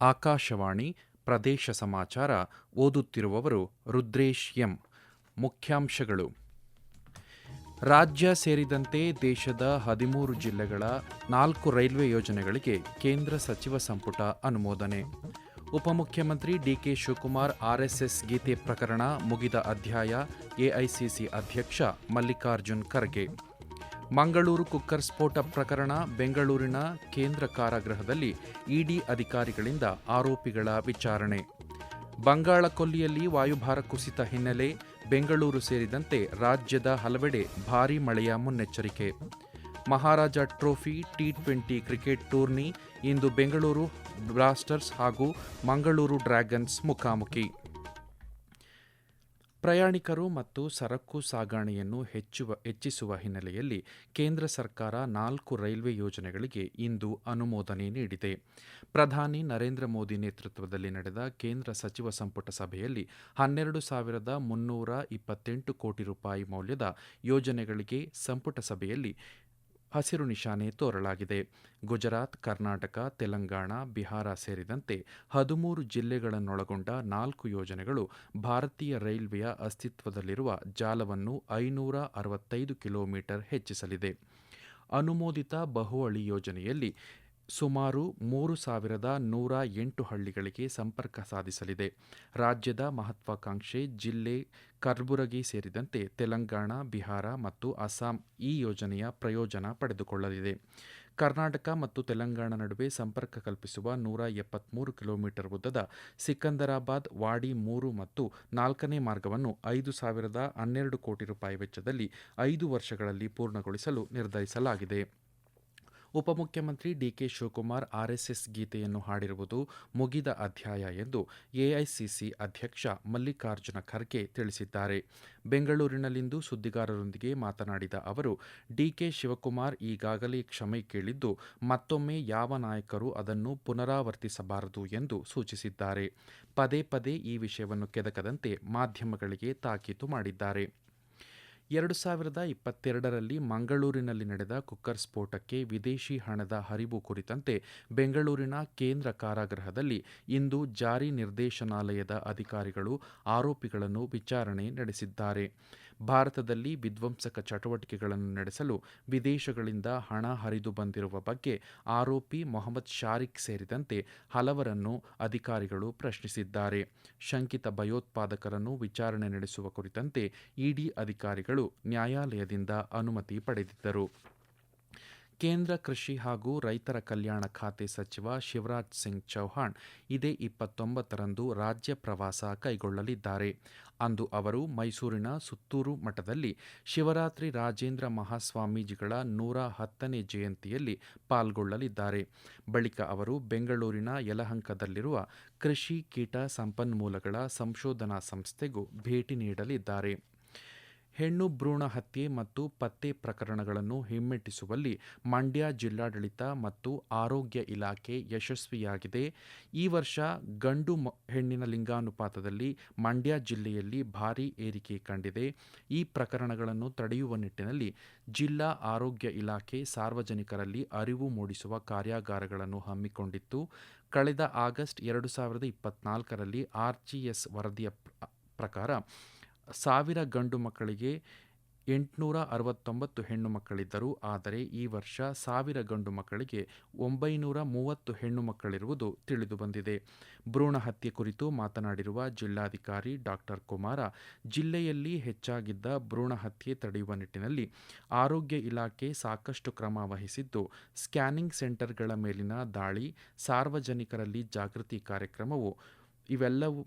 ಆಕಾಶವಾಣಿ ಪ್ರದೇಶ ಸಮಾಚಾರ ಓದುತ್ತಿರುವವರು ರುದ್ರೇಶ್ ಎಂ. ಮುಖ್ಯಾಂಶಗಳು. ರಾಜ್ಯ ಸೇರಿದಂತೆ ದೇಶದ ಹದಿಮೂರು ಜಿಲ್ಲೆಗಳ ನಾಲ್ಕು ರೈಲ್ವೆ ಯೋಜನೆಗಳಿಗೆ ಕೇಂದ್ರ ಸಚಿವ ಸಂಪುಟ ಅನುಮೋದನೆ. ಉಪಮುಖ್ಯಮಂತ್ರಿ ಡಿಕೆ ಶಿವಕುಮಾರ್ ಆರ್ಎಸ್ಎಸ್ ಗೀತೆ ಪ್ರಕರಣ ಮುಗಿದ ಅಧ್ಯಾಯ ಎಐಸಿಸಿ ಅಧ್ಯಕ್ಷ ಮಲ್ಲಿಕಾರ್ಜುನ್ ಖರ್ಗೆ. ಮಂಗಳೂರು ಕುಕ್ಕರ್ ಸ್ಫೋಟ ಪ್ರಕರಣ ಬೆಂಗಳೂರಿನ ಕೇಂದ್ರ ಕಾರಾಗೃಹದಲ್ಲಿ ಇಡಿ ಅಧಿಕಾರಿಗಳಿಂದ ಆರೋಪಿಗಳ ವಿಚಾರಣೆ. ಬಂಗಾಳ ಕೊಲ್ಲಿಯಲ್ಲಿ ವಾಯುಭಾರ ಕುಸಿತ ಹಿನ್ನೆಲೆ ಬೆಂಗಳೂರು ಸೇರಿದಂತೆ ರಾಜ್ಯದ ಹಲವೆಡೆ ಭಾರೀ ಮಳೆಯ ಮುನ್ನೆಚ್ಚರಿಕೆ. Maharaja trophy, T twenty cricket tourney, ಇಂದು ಬೆಂಗಳೂರು ಬ್ಲಾಸ್ಟರ್ಸ್ ಹಾಗೂ ಮಂಗಳೂರು ಡ್ರ್ಯಾಗನ್ಸ್ ಮುಖಾಮುಖಿ. ಪ್ರಯಾಣಿಕರು ಮತ್ತು ಸರಕು ಸಾಗಣೆಯನ್ನು ಹೆಚ್ಚುವ, ಹೆಚ್ಚಿಸುವ ಹಿನ್ನೆಲೆಯಲ್ಲಿ ಕೇಂದ್ರ ಸರ್ಕಾರ ನಾಲ್ಕು ರೈಲ್ವೆ ಯೋಜನೆಗಳಿಗೆ ಇಂದು ಅನುಮೋದನೆ ನೀಡಿದೆ. ಪ್ರಧಾನಿ ನರೇಂದ್ರ ಮೋದಿ ನೇತೃತ್ವದಲ್ಲಿ ನಡೆದ ಕೇಂದ್ರ ಸಚಿವ ಸಂಪುಟ ಸಭೆಯಲ್ಲಿ ಹನ್ನೆರಡು ಸಾವಿರದ ಮುನ್ನೂರ ಇಪ್ಪತ್ತೆಂಟು ಕೋಟಿ ರೂಪಾಯಿ ಮೌಲ್ಯದ ಯೋಜನೆಗಳಿಗೆ ಸಂಪುಟ ಸಭೆಯಲ್ಲಿ ಹಸಿರು ನಿಶಾನೆ ತೋರಲಾಗಿದೆ. ಗುಜರಾತ್, ಕರ್ನಾಟಕ, ತೆಲಂಗಾಣ, ಬಿಹಾರ ಸೇರಿದಂತೆ ಹದಿಮೂರು ಜಿಲ್ಲೆಗಳನ್ನೊಳಗೊಂಡ ನಾಲ್ಕು ಯೋಜನೆಗಳು ಭಾರತೀಯ ರೈಲ್ವೆಯ ಅಸ್ತಿತ್ವದಲ್ಲಿರುವ ಜಾಲವನ್ನು ಐನೂರ ಅರವತ್ತೈದು ಕಿಲೋಮೀಟರ್ ಹೆಚ್ಚಿಸಲಿದೆ. ಅನುಮೋದಿತ ಬಹುವಳಿ ಯೋಜನೆಯಲ್ಲಿ ಸುಮಾರು ಮೂರು ಸಾವಿರದ ನೂರ ಎಂಟು ಹಳ್ಳಿಗಳಿಗೆ ಸಂಪರ್ಕ ಸಾಧಿಸಲಿದೆ. ರಾಜ್ಯದ ಮಹತ್ವಾಕಾಂಕ್ಷೆ ಜಿಲ್ಲೆ ಕರ್ಬುರಗಿ ಸೇರಿದಂತೆ ತೆಲಂಗಾಣ, ಬಿಹಾರ ಮತ್ತು ಅಸ್ಸಾಂ ಈ ಯೋಜನೆಯ ಪ್ರಯೋಜನ ಪಡೆದುಕೊಳ್ಳಲಿದೆ. ಕರ್ನಾಟಕ ಮತ್ತು ತೆಲಂಗಾಣ ನಡುವೆ ಸಂಪರ್ಕ ಕಲ್ಪಿಸುವ ನೂರ ಎಪ್ಪತ್ಮೂರು ಕಿಲೋಮೀಟರ್ ಉದ್ದದ ಸಿಕಂದರಾಬಾದ್, ವಾಡಿ ಮೂರು ಮತ್ತು ನಾಲ್ಕನೇ ಮಾರ್ಗವನ್ನು ಐದು ಸಾವಿರದ ಹನ್ನೆರಡು ಕೋಟಿ ರೂಪಾಯಿ ವೆಚ್ಚದಲ್ಲಿ ಐದು ವರ್ಷಗಳಲ್ಲಿ ಪೂರ್ಣಗೊಳಿಸಲು ನಿರ್ಧರಿಸಲಾಗಿದೆ. ಉಪಮುಖ್ಯಮಂತ್ರಿ ಡಿಕೆ ಶಿವಕುಮಾರ್ ಆರ್ಎಸ್ಎಸ್ ಗೀತೆಯನ್ನು ಹಾಡಿರುವುದು ಮುಗಿದ ಅಧ್ಯಾಯ ಎಂದು ಎಐಸಿಸಿ ಅಧ್ಯಕ್ಷ ಮಲ್ಲಿಕಾರ್ಜುನ ಖರ್ಗೆ ತಿಳಿಸಿದ್ದಾರೆ. ಬೆಂಗಳೂರಿನಲ್ಲಿಂದು ಸುದ್ದಿಗಾರರೊಂದಿಗೆ ಮಾತನಾಡಿದ ಅವರು, ಡಿಕೆ ಶಿವಕುಮಾರ್ ಈಗಾಗಲೇ ಕ್ಷಮೆ ಕೇಳಿದ್ದು, ಮತ್ತೊಮ್ಮೆ ಯಾವ ನಾಯಕರು ಅದನ್ನು ಪುನರಾವರ್ತಿಸಬಾರದು ಎಂದು ಸೂಚಿಸಿದ್ದಾರೆ. ಪದೇ ಪದೇ ಈ ವಿಷಯವನ್ನು ಕೆದಕದಂತೆ ಮಾಧ್ಯಮಗಳಿಗೆ ತಾಕೀತು ಮಾಡಿದ್ದಾರೆ. ಎರಡು ಸಾವಿರದ ಇಪ್ಪತ್ತೆರಡರಲ್ಲಿ ಮಂಗಳೂರಿನಲ್ಲಿ ನಡೆದ ಕುಕ್ಕರ್ ಸ್ಫೋಟಕ್ಕೆ ವಿದೇಶಿ ಹಣದ ಹರಿವು ಕುರಿತಂತೆ ಬೆಂಗಳೂರಿನ ಕೇಂದ್ರ ಕಾರಾಗೃಹದಲ್ಲಿ ಇಂದು ಜಾರಿ ನಿರ್ದೇಶನಾಲಯದ ಅಧಿಕಾರಿಗಳು ಆರೋಪಿಗಳನ್ನು ವಿಚಾರಣೆ ನಡೆಸಿದ್ದಾರೆ. ಭಾರತದಲ್ಲಿ ವಿಧ್ವಂಸಕ ಚಟುವಟಿಕೆಗಳನ್ನು ನಡೆಸಲು ವಿದೇಶಗಳಿಂದ ಹಣ ಹರಿದು ಬಂದಿರುವ ಬಗ್ಗೆ ಆರೋಪಿ ಮೊಹಮ್ಮದ್ ಶಾರಿಕ್ ಸೇರಿದಂತೆ ಹಲವರನ್ನು ಅಧಿಕಾರಿಗಳು ಪ್ರಶ್ನಿಸಿದ್ದಾರೆ. ಶಂಕಿತ ಭಯೋತ್ಪಾದಕರನ್ನು ವಿಚಾರಣೆ ನಡೆಸುವ ಕುರಿತಂತೆ ಇಡಿ ಅಧಿಕಾರಿಗಳು ನ್ಯಾಯಾಲಯದಿಂದ ಅನುಮತಿ ಪಡೆದಿದ್ದರು. ಕೇಂದ್ರ ಕೃಷಿ ಹಾಗೂ ರೈತರ ಕಲ್ಯಾಣ ಖಾತೆ ಸಚಿವ ಶಿವರಾಜ್ ಸಿಂಗ್ ಚೌಹಾಣ್ ಇದೇ ಇಪ್ಪತ್ತೊಂಬತ್ತರಂದು ರಾಜ್ಯ ಪ್ರವಾಸ ಕೈಗೊಳ್ಳಲಿದ್ದಾರೆ. ಅಂದು ಅವರು ಮೈಸೂರಿನ ಸುತ್ತೂರು ಮಠದಲ್ಲಿ ಶಿವರಾತ್ರಿ ರಾಜೇಂದ್ರ ಮಹಾಸ್ವಾಮೀಜಿಗಳ ನೂರ ಹತ್ತನೇ ಜಯಂತಿಯಲ್ಲಿ ಪಾಲ್ಗೊಳ್ಳಲಿದ್ದಾರೆ. ಬಳಿಕ ಅವರು ಬೆಂಗಳೂರಿನ ಯಲಹಂಕದಲ್ಲಿರುವ ಕೃಷಿ ಕೀಟ ಸಂಪನ್ಮೂಲಗಳ ಸಂಶೋಧನಾ ಸಂಸ್ಥೆಗೂ ಭೇಟಿ ನೀಡಲಿದ್ದಾರೆ. ಹೆಣ್ಣು ಭ್ರೂಣ ಹತ್ಯೆ ಮತ್ತು ಪತ್ತೆ ಪ್ರಕರಣಗಳನ್ನು ಹಿಮ್ಮೆಟ್ಟಿಸುವಲ್ಲಿ ಮಂಡ್ಯ ಜಿಲ್ಲಾಡಳಿತ ಮತ್ತು ಆರೋಗ್ಯ ಇಲಾಖೆ ಯಶಸ್ವಿಯಾಗಿದೆ. ಈ ವರ್ಷ ಗಂಡು ಹೆಣ್ಣಿನ ಲಿಂಗಾನುಪಾತದಲ್ಲಿ ಮಂಡ್ಯ ಜಿಲ್ಲೆಯಲ್ಲಿ ಭಾರೀ ಏರಿಕೆ ಕಂಡಿದೆ. ಈ ಪ್ರಕರಣಗಳನ್ನು ತಡೆಯುವ ನಿಟ್ಟಿನಲ್ಲಿ ಜಿಲ್ಲಾ ಆರೋಗ್ಯ ಇಲಾಖೆ ಸಾರ್ವಜನಿಕರಲ್ಲಿ ಅರಿವು ಮೂಡಿಸುವ ಕಾರ್ಯಾಗಾರಗಳನ್ನು ಹಮ್ಮಿಕೊಂಡಿತ್ತು. ಕಳೆದ ಆಗಸ್ಟ್ ಎರಡು ಸಾವಿರದ ಇಪ್ಪತ್ನಾಲ್ಕರಲ್ಲಿ ಆರ್ಜಿಎಸ್ ವರದಿಯ ಪ್ರಕಾರ ಸಾವಿರ ಗಂಡು ಮಕ್ಕಳಿಗೆ ಎಂಟುನೂರ ಅರವತ್ತೊಂಬತ್ತು ಹೆಣ್ಣು ಮಕ್ಕಳಿದ್ದರು. ಆದರೆ ಈ ವರ್ಷ ಸಾವಿರ ಗಂಡು ಮಕ್ಕಳಿಗೆ ಒಂಬೈನೂರ ಮೂವತ್ತು ಹೆಣ್ಣು ಮಕ್ಕಳಿರುವುದು ತಿಳಿದುಬಂದಿದೆ ಭ್ರೂಣ ಹತ್ಯೆ ಕುರಿತು ಮಾತನಾಡಿರುವ ಜಿಲ್ಲಾಧಿಕಾರಿ ಡಾಕ್ಟರ್ ಕುಮಾರ, ಜಿಲ್ಲೆಯಲ್ಲಿ ಹೆಚ್ಚಾಗಿದ್ದ ಭ್ರೂಣ ಹತ್ಯೆ ತಡೆಯುವ ನಿಟ್ಟಿನಲ್ಲಿ ಆರೋಗ್ಯ ಇಲಾಖೆ ಸಾಕಷ್ಟು ಕ್ರಮ ವಹಿಸಿದ್ದು, ಸ್ಕ್ಯಾನಿಂಗ್ ಸೆಂಟರ್ಗಳ ಮೇಲಿನ ದಾಳಿ, ಸಾರ್ವಜನಿಕರಲ್ಲಿ ಜಾಗೃತಿ ಕಾರ್ಯಕ್ರಮವು ಇವೆಲ್ಲವೂ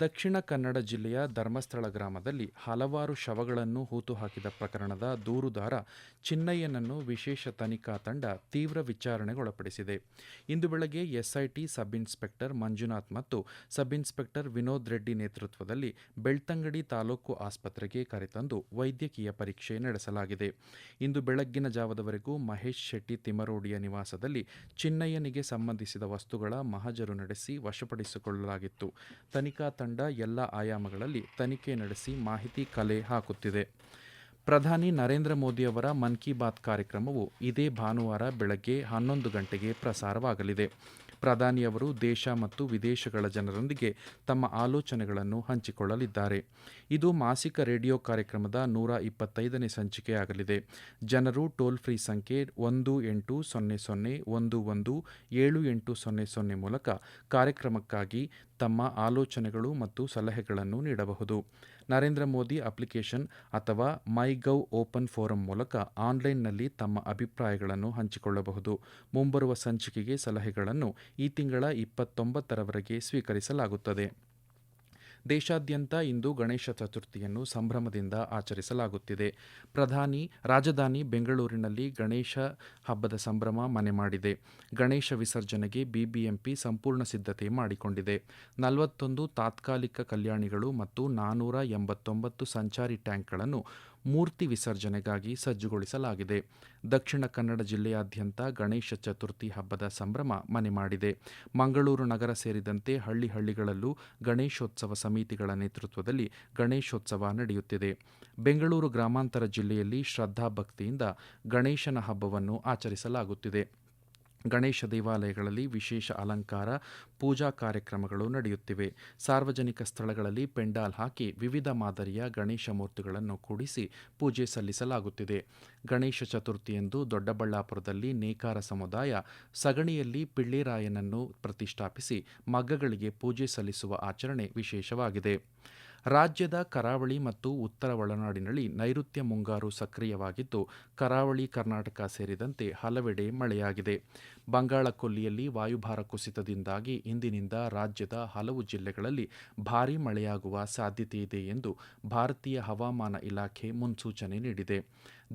ದಕ್ಷಿಣ ಕನ್ನಡ ಜಿಲ್ಲೆಯ ಧರ್ಮಸ್ಥಳ ಗ್ರಾಮದಲ್ಲಿ ಹಲವಾರು ಶವಗಳನ್ನು ಹೂತು ಹಾಕಿದ ಪ್ರಕರಣದ ದೂರುದಾರ ಚಿನ್ನಯ್ಯನನ್ನು ವಿಶೇಷ ತನಿಖಾ ತಂಡ ತೀವ್ರ ವಿಚಾರಣೆಗೊಳಪಡಿಸಿದೆ. ಇಂದು ಬೆಳಗ್ಗೆ ಎಸ್ಐಟಿ ಸಬ್ ಇನ್ಸ್ಪೆಕ್ಟರ್ ಮಂಜುನಾಥ್ ಮತ್ತು ಸಬ್ ಇನ್ಸ್ಪೆಕ್ಟರ್ ವಿನೋದ್ ರೆಡ್ಡಿ ನೇತೃತ್ವದಲ್ಲಿ ಬೆಳ್ತಂಗಡಿ ತಾಲೂಕು ಆಸ್ಪತ್ರೆಗೆ ಕರೆತಂದು ವೈದ್ಯಕೀಯ ಪರೀಕ್ಷೆ ನಡೆಸಲಾಗಿದೆ. ಇಂದು ಬೆಳಗ್ಗಿನ ಜಾವದವರೆಗೂ ಮಹೇಶ್ ಶೆಟ್ಟಿ ತಿಮರೋಡಿಯ ನಿವಾಸದಲ್ಲಿ ಚಿನ್ನಯ್ಯನಿಗೆ ಸಂಬಂಧಿಸಿದ ವಸ್ತುಗಳ ಮಹಜರು ನಡೆಸಿ ವಶಪಡಿಸಿಕೊಳ್ಳಲಾಗಿತ್ತು. ತನಿಖಾ ತಂಡ ಎಲ್ಲ ಆಯಾಮಗಳಲ್ಲಿ ತನಿಖೆ ನಡೆಸಿ ಮಾಹಿತಿ ಕಲೆ ಹಾಕುತ್ತಿದೆ. ಪ್ರಧಾನಿ ನರೇಂದ್ರ ಮೋದಿಯವರ ಮನ್ ಕಿ ಬಾತ್ ಕಾರ್ಯಕ್ರಮವು ಇದೇ ಭಾನುವಾರ ಬೆಳಗ್ಗೆ ಹನ್ನೊಂದು ಗಂಟೆಗೆ ಪ್ರಸಾರವಾಗಲಿದೆ. ಪ್ರಧಾನಿಯವರು ದೇಶ ಮತ್ತು ವಿದೇಶಗಳ ಜನರೊಂದಿಗೆ ತಮ್ಮ ಆಲೋಚನೆಗಳನ್ನು ಹಂಚಿಕೊಳ್ಳಲಿದ್ದಾರೆ. ಇದು ಮಾಸಿಕ ರೇಡಿಯೋ ಕಾರ್ಯಕ್ರಮದ ನೂರ ಇಪ್ಪತ್ತೈದನೇ ಸಂಚಿಕೆಯಾಗಲಿದೆ. ಜನರು ಟೋಲ್ ಫ್ರೀ ಸಂಖ್ಯೆ ಒಂದು ಎಂಟು ಸೊನ್ನೆ ಸೊನ್ನೆ ಒಂದು ಒಂದು ಏಳು ಎಂಟು ಸೊನ್ನೆ ಸೊನ್ನೆ ಮೂಲಕ ಕಾರ್ಯಕ್ರಮಕ್ಕಾಗಿ ತಮ್ಮ ಆಲೋಚನೆಗಳು ಮತ್ತು ಸಲಹೆಗಳನ್ನು ನೀಡಬಹುದು. ನರೇಂದ್ರ ಮೋದಿ ಅಪ್ಲಿಕೇಶನ್ ಅಥವಾ ಮೈ ಗೌ ಓಪನ್ ಫೋರಂ ಮೂಲಕ ಆನ್ಲೈನ್ನಲ್ಲಿ ತಮ್ಮ ಅಭಿಪ್ರಾಯಗಳನ್ನು ಹಂಚಿಕೊಳ್ಳಬಹುದು. ಮುಂಬರುವ ಸಂಚಿಕೆಗೆ ಸಲಹೆಗಳನ್ನು ಈ ತಿಂಗಳ ಇಪ್ಪತ್ತೊಂಬತ್ತರವರೆಗೆ ಸ್ವೀಕರಿಸಲಾಗುತ್ತದೆ. ದೇಶಾದ್ಯಂತ ಇಂದು ಗಣೇಶ ಚತುರ್ಥಿಯನ್ನು ಸಂಭ್ರಮದಿಂದ ಆಚರಿಸಲಾಗುತ್ತಿದೆ. ಪ್ರಧಾನಿ, ರಾಜಧಾನಿ ಬೆಂಗಳೂರಿನಲ್ಲಿ ಗಣೇಶ ಹಬ್ಬದ ಸಂಭ್ರಮ ಮನೆ ಮಾಡಿದೆ. ಗಣೇಶ ವಿಸರ್ಜನೆಗೆ ಬಿಬಿಎಂಪಿ ಸಂಪೂರ್ಣ ಸಿದ್ಧತೆ ಮಾಡಿಕೊಂಡಿದೆ. ನಲವತ್ತೊಂದು ತಾತ್ಕಾಲಿಕ ಕಲ್ಯಾಣಿಗಳು ಮತ್ತು ನಾನೂರ ಎಂಬತ್ತೊಂಬತ್ತು ಸಂಚಾರಿ ಟ್ಯಾಂಕ್ಗಳನ್ನು ಮೂರ್ತಿ ವಿಸರ್ಜನೆಗಾಗಿ ಸಜ್ಜುಗೊಳಿಸಲಾಗಿದೆ. ದಕ್ಷಿಣ ಕನ್ನಡ ಜಿಲ್ಲೆಯಾದ್ಯಂತ ಗಣೇಶ ಚತುರ್ಥಿ ಹಬ್ಬದ ಸಂಭ್ರಮ ಮನೆ ಮಾಡಿದೆ. ಮಂಗಳೂರು ನಗರ ಸೇರಿದಂತೆ ಹಳ್ಳಿ ಹಳ್ಳಿಗಳಲ್ಲೂ ಗಣೇಶೋತ್ಸವ ಸಮಿತಿಗಳ ನೇತೃತ್ವದಲ್ಲಿ ಗಣೇಶೋತ್ಸವ ನಡೆಯುತ್ತಿದೆ. ಬೆಂಗಳೂರು ಗ್ರಾಮಾಂತರ ಜಿಲ್ಲೆಯಲ್ಲಿ ಶ್ರದ್ಧಾಭಕ್ತಿಯಿಂದ ಗಣೇಶನ ಹಬ್ಬವನ್ನು ಆಚರಿಸಲಾಗುತ್ತಿದೆ. ಗಣೇಶ ದೇವಾಲಯಗಳಲ್ಲಿ ವಿಶೇಷ ಅಲಂಕಾರ, ಪೂಜಾ ಕಾರ್ಯಕ್ರಮಗಳು ನಡೆಯುತ್ತಿವೆ. ಸಾರ್ವಜನಿಕ ಸ್ಥಳಗಳಲ್ಲಿ ಪೆಂಡಾಲ್ ಹಾಕಿ ವಿವಿಧ ಮಾದರಿಯ ಗಣೇಶ ಮೂರ್ತಿಗಳನ್ನು ಕೂಡಿಸಿ ಪೂಜೆ ಸಲ್ಲಿಸಲಾಗುತ್ತಿದೆ. ಗಣೇಶ ಚತುರ್ಥಿಯಂದು ದೊಡ್ಡಬಳ್ಳಾಪುರದಲ್ಲಿ ನೇಕಾರ ಸಮುದಾಯ ಸಗಣಿಯಲ್ಲಿ ಪಿಳ್ಳಿರಾಯನನ್ನು ಪ್ರತಿಷ್ಠಾಪಿಸಿ ಮಗ್ಗಗಳಿಗೆ ಪೂಜೆ ಸಲ್ಲಿಸುವ ಆಚರಣೆ ವಿಶೇಷವಾಗಿದೆ. ರಾಜ್ಯದ ಕರಾವಳಿ ಮತ್ತು ಉತ್ತರ ಒಳನಾಡಿನಲ್ಲಿ ನೈಋತ್ಯ ಮುಂಗಾರು ಸಕ್ರಿಯವಾಗಿದ್ದು, ಕರಾವಳಿ ಕರ್ನಾಟಕ ಸೇರಿದಂತೆ ಹಲವೆಡೆ ಮಳೆಯಾಗಿದೆ. ಬಂಗಾಳ ಕೊಲ್ಲಿಯಲ್ಲಿ ವಾಯುಭಾರ ಕುಸಿತದಿಂದಾಗಿ ಇಂದಿನಿಂದ ರಾಜ್ಯದ ಹಲವು ಜಿಲ್ಲೆಗಳಲ್ಲಿ ಭಾರೀ ಮಳೆಯಾಗುವ ಸಾಧ್ಯತೆಯಿದೆ ಎಂದು ಭಾರತೀಯ ಹವಾಮಾನ ಇಲಾಖೆ ಮುನ್ಸೂಚನೆ ನೀಡಿದೆ.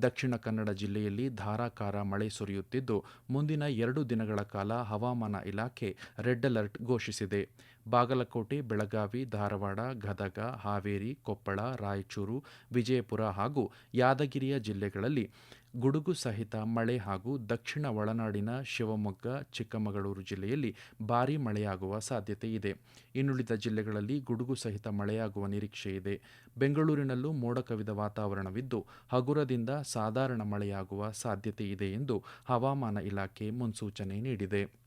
ದಕ್ಷಿಣ ಕನ್ನಡ ಜಿಲ್ಲೆಯಲ್ಲಿ ಧಾರಾಕಾರ ಮಳೆ ಸುರಿಯುತ್ತಿದ್ದು, ಮುಂದಿನ ಎರಡು ದಿನಗಳ ಕಾಲ ಹವಾಮಾನ ಇಲಾಖೆ ರೆಡ್ ಅಲರ್ಟ್ ಘೋಷಿಸಿದೆ. ಬಾಗಲಕೋಟೆ, ಬೆಳಗಾವಿ, ಧಾರವಾಡ, ಗದಗ, ಹಾವೇರಿ, ಕೊಪ್ಪಳ, ರಾಯಚೂರು, ವಿಜಯಪುರ ಹಾಗೂ ಯಾದಗಿರಿಯ ಜಿಲ್ಲೆಗಳಲ್ಲಿ ಗುಡುಗು ಸಹಿತ ಮಳೆ ಹಾಗೂ ದಕ್ಷಿಣ ಒಳನಾಡಿನ ಶಿವಮೊಗ್ಗ, ಚಿಕ್ಕಮಗಳೂರು ಜಿಲ್ಲೆಯಲ್ಲಿ ಭಾರೀ ಮಳೆಯಾಗುವ ಸಾಧ್ಯತೆ ಇದೆ. ಇನ್ನುಳಿದ ಜಿಲ್ಲೆಗಳಲ್ಲಿ ಗುಡುಗು ಸಹಿತ ಮಳೆಯಾಗುವ ನಿರೀಕ್ಷೆ ಇದೆ. ಬೆಂಗಳೂರಿನಲ್ಲೂ ಮೋಡ ಕವಿದ ವಾತಾವರಣವಿದ್ದು, ಹಗುರದಿಂದ ಸಾಧಾರಣ ಮಳೆಯಾಗುವ ಸಾಧ್ಯತೆ ಇದೆ ಎಂದು ಹವಾಮಾನ ಇಲಾಖೆ ಮುನ್ಸೂಚನೆ ನೀಡಿದೆ.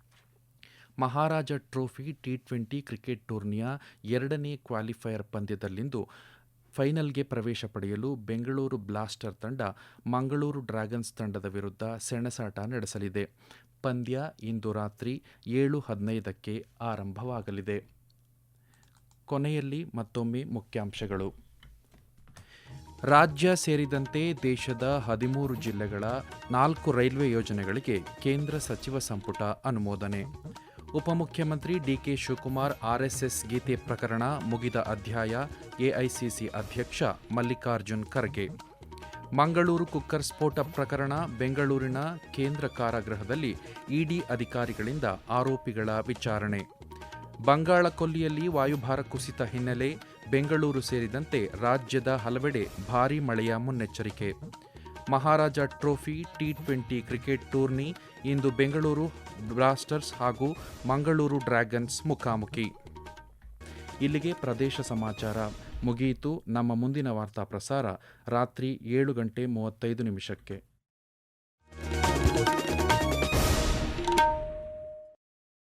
Maharaja trophy T twenty cricket ಟೂರ್ನಿಯ ಎರಡನೇ ಕ್ವಾಲಿಫೈಯರ್ ಪಂದ್ಯದಲ್ಲಿಂದು ಫೈನಲ್ಗೆ ಪ್ರವೇಶ ಪಡೆಯಲು ಬೆಂಗಳೂರು ಬ್ಲಾಸ್ಟರ್ ತಂಡ, ಮಂಗಳೂರು ಡ್ರ್ಯಾಗನ್ಸ್ ತಂಡದ ವಿರುದ್ಧ ಸೆಣಸಾಟ ನಡೆಸಲಿದೆ. ಪಂದ್ಯ ಇಂದು ರಾತ್ರಿ ಏಳು ಹದಿನೈದಕ್ಕೆ ಆರಂಭವಾಗಲಿದೆ. ಕೊನೆಯಲ್ಲಿ ಮತ್ತೊಮ್ಮೆ ಮುಖ್ಯಾಂಶಗಳು. ರಾಜ್ಯ ಸೇರಿದಂತೆ ದೇಶದ ಹದಿಮೂರು ಜಿಲ್ಲೆಗಳ ನಾಲ್ಕು ರೈಲ್ವೆ ಯೋಜನೆಗಳಿಗೆ ಕೇಂದ್ರ ಸಚಿವ ಸಂಪುಟ ಅನುಮೋದನೆ. ಉಪಮುಖ್ಯಮಂತ್ರಿ ಡಿಕೆ ಶಿವಕುಮಾರ್ ಆರ್ಎಸ್ಎಸ್ ಗೀತೆ ಪ್ರಕರಣ ಮುಗಿದ ಅಧ್ಯಾಯ ಎಐಸಿಸಿ ಅಧ್ಯಕ್ಷ ಮಲ್ಲಿಕಾರ್ಜುನ್ ಖರ್ಗೆ. ಮಂಗಳೂರು ಕುಕ್ಕರ್ ಸ್ಫೋಟ ಪ್ರಕರಣ ಬೆಂಗಳೂರಿನ ಕೇಂದ್ರ ಕಾರಾಗೃಹದಲ್ಲಿ ಇಡಿ ಅಧಿಕಾರಿಗಳಿಂದ ಆರೋಪಿಗಳ ವಿಚಾರಣೆ. ಬಂಗಾಳ ಕೊಲ್ಲಿಯಲ್ಲಿ ವಾಯುಭಾರ ಕುಸಿತ ಹಿನ್ನೆಲೆ ಬೆಂಗಳೂರು ಸೇರಿದಂತೆ ರಾಜ್ಯದ ಹಲವೆಡೆ ಭಾರೀ ಮಳೆಯ ಮುನ್ನೆಚ್ಚರಿಕೆ. Maharaja trophy T twenty cricket tourney, ಇಂದು ಬೆಂಗಳೂರು ಬ್ಲಾಸ್ಟರ್ಸ್ ಹಾಗೂ ಮಂಗಳೂರು ಡ್ರ್ಯಾಗನ್ಸ್ ಮುಖಾಮುಖಿ. ಇಲ್ಲಿಗೆ ಪ್ರದೇಶ ಸಮಾಚಾರ. ಮುಗಿಯಿತು ನಮ್ಮ ಮುಂದಿನ ವಾರ್ತಾ ಪ್ರಸಾರ ರಾತ್ರಿ ಏಳು ಗಂಟೆ ಮೂವತ್ತೈದು ನಿಮಿಷಕ್ಕೆ.